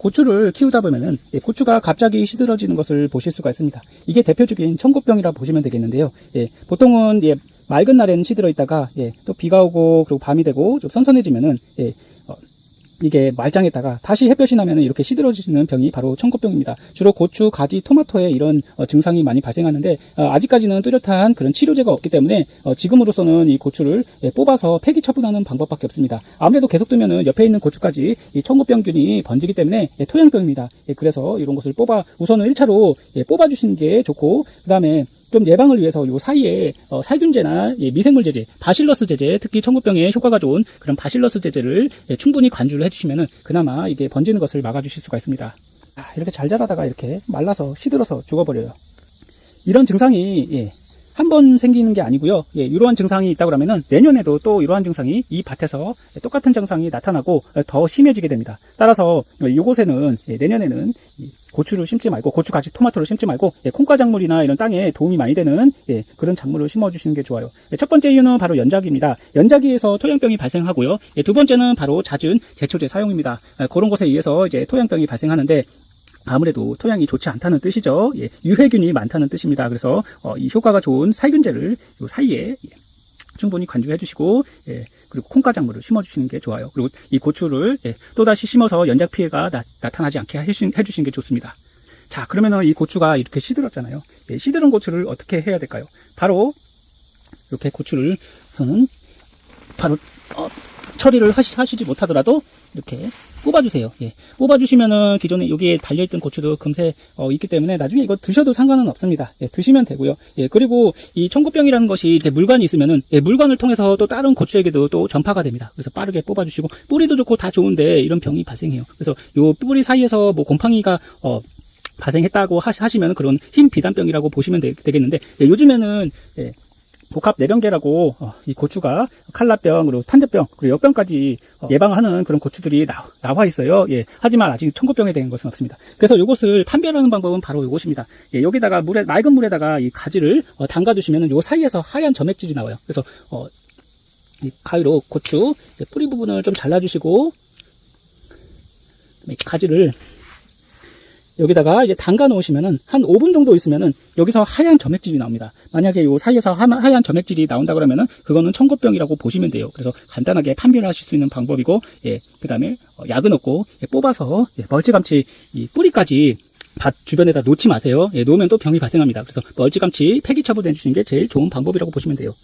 고추를 키우다 보면은 예, 고추가 갑자기 시들어지는 것을 보실 수가 있습니다. 이게 대표적인 청고병이라 보시면 되겠는데요. 예, 보통은 예, 맑은 날에는 시들어 있다가 예, 또 비가 오고 그리고 밤이 되고 좀 선선해지면은 예, 어, 이게 말짱했다가 다시 햇볕이 나면은 이렇게 시들어지는 병이 바로 청고병입니다. 주로 고추, 가지, 토마토에 이런 어, 증상이 많이 발생하는데 어, 아직까지는 뚜렷한 그런 치료제가 없기 때문에 어, 지금으로서는 이 고추를 예, 뽑아서 폐기 처분하는 방법밖에 없습니다. 아무래도 계속 두면은 옆에 있는 고추까지 이 청고병균이 번지기 때문에 예, 토양병입니다. 예, 그래서 이런 것을 뽑아 우선은 1차로 예, 뽑아주시는 게 좋고 그 다음에 좀 예방을 위해서 요 사이에 어, 살균제나 예, 미생물 제제, 바실러스 제제, 특히 청구병에 효과가 좋은 그런 바실러스 제제를 예, 충분히 관주를 해주시면은 그나마 이게 번지는 것을 막아주실 수가 있습니다. 아, 이렇게 잘 자라다가 이렇게 말라서 시들어서 죽어버려요. 이런 증상이 예, 한 번 생기는 게 아니고요. 예, 이러한 증상이 있다 그러면은 내년에도 또 이러한 증상이 이 밭에서 똑같은 증상이 나타나고 더 심해지게 됩니다. 따라서 이곳에는 예, 내년에는 이 고추를 심지 말고 고추 가지 토마토를 심지 말고 예, 콩가 작물이나 이런 땅에 도움이 많이 되는 예, 그런 작물을 심어주시는 게 좋아요. 예, 첫 번째 이유는 바로 연작입니다. 연작이에서 토양병이 발생하고요. 예, 두 번째는 바로 잦은 제초제 사용입니다. 예, 그런 것에 의해서 이제 토양병이 발생하는데 아무래도 토양이 좋지 않다는 뜻이죠. 예, 유해균이 많다는 뜻입니다. 그래서 어, 이 효과가 좋은 살균제를 요 사이에 예, 충분히 관주해 주시고 예, 그리고 콩가작물을 심어주시는 게 좋아요. 그리고 이 고추를 예, 또다시 심어서 연작 피해가 나, 타나지 않게 해주신, 해주시는 게 좋습니다. 자 그러면은 이 고추가 이렇게 시들었잖아요. 예, 시들은 고추를 어떻게 해야 될까요? 바로 이렇게 고추를 저는 바로 어, 처리를 하시, 하시지 못하더라도 이렇게 뽑아주세요. 예. 뽑아주시면은 기존에 여기에 달려있던 고추도 금세 어, 있기 때문에 나중에 이거 드셔도 상관은 없습니다. 예, 드시면 되고요. 예, 그리고 이 청고병이라는 것이 이렇게 물관이 있으면은 예, 물관을 통해서 또 다른 고추에게도 또 전파가 됩니다. 그래서 빠르게 뽑아주시고 뿌리도 좋고 다 좋은데 이런 병이 발생해요. 그래서 요 뿌리 사이에서 뭐 곰팡이가 어, 발생했다고 하시, 면 그런 흰 비단병이라고 보시면 되, 겠는데 요즘에는 예, 복합 내병계라고 어, 이 고추가 칼라병 그리고 탄저병 그리고 역병까지 어, 예방하는 그런 고추들이 나, 나와 있어요. 예. 하지만 아직 청고병에 대한 것은 없습니다. 그래서 이것을 판별하는 방법은 바로 이것입니다. 예, 여기다가 물에 맑은 물에다가 이 가지를 어, 담가두시면 요 사이에서 하얀 점액질이 나와요. 그래서 어, 이 가위로 고추 예, 뿌리 부분을 좀 잘라주시고 이 가지를 여기다가 이제 담가 놓으시면은 한 5분 정도 있으면은 여기서 하얀 점액질이 나옵니다. 만약에 요 사이에서 하, 하얀 점액질이 나온다 그러면은 그거는 청고병이라고 보시면 돼요. 그래서 간단하게 판별하실 수 있는 방법이고, 예, 그 다음에 약은 없고 예, 뽑아서 예, 멀찌감치 이 뿌리까지 밭 주변에다 놓지 마세요. 예, 놓으면 또 병이 발생합니다. 그래서 멀찌감치 폐기 처분 해 주시는 게 제일 좋은 방법이라고 보시면 돼요.